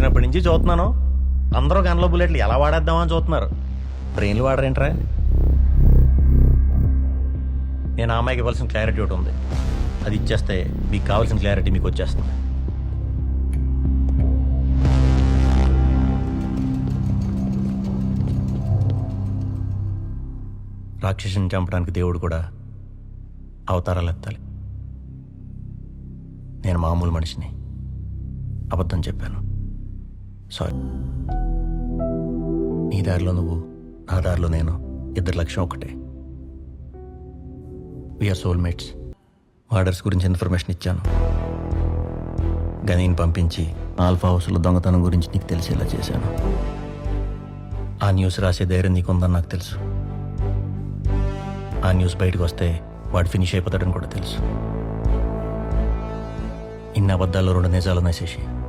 వచ్చినప్పటి నుంచి చూస్తున్నాను. అందరూ గన్లో బుల్లెట్లు ఎలా వాడేద్దామని చూస్తున్నారు. బ్రెయిన్లు వాడరేంట్రా? నేను అమ్మాయికి ఇవ్వాల్సిన క్లారిటీ ఒకటి ఉంది. అది ఇచ్చేస్తే మీకు కావాల్సిన క్లారిటీ మీకు వచ్చేస్తుంది. రాక్షసుని చంపడానికి దేవుడు కూడా అవతారాలు ఎత్తాలి. నేను మామూలు మనిషిని. అబద్ధం చెప్పాను. సారీ నీ దారిలో నువ్వు నా దారిలో నేను ఇద్దరు లక్ష్యం ఒకటే. వీఆర్ సోల్మేట్స్ మర్డర్స్ గురించి ఇన్ఫర్మేషన్ ఇచ్చాను. గనీని పంపించి ఆల్ఫా హౌస్లో దొంగతనం గురించి నీకు తెలిసేలా చేశాను. ఆ న్యూస్ రాసే ధైర్యం నీకుందని నాకు తెలుసు. ఆ న్యూస్ బయటకు వస్తే వాడు ఫినిష్ అయిపోతాడని కూడా తెలుసు. ఇన్ని అబద్ధాల్లో రెండు నిజాలు ఉన్నాయి శశి.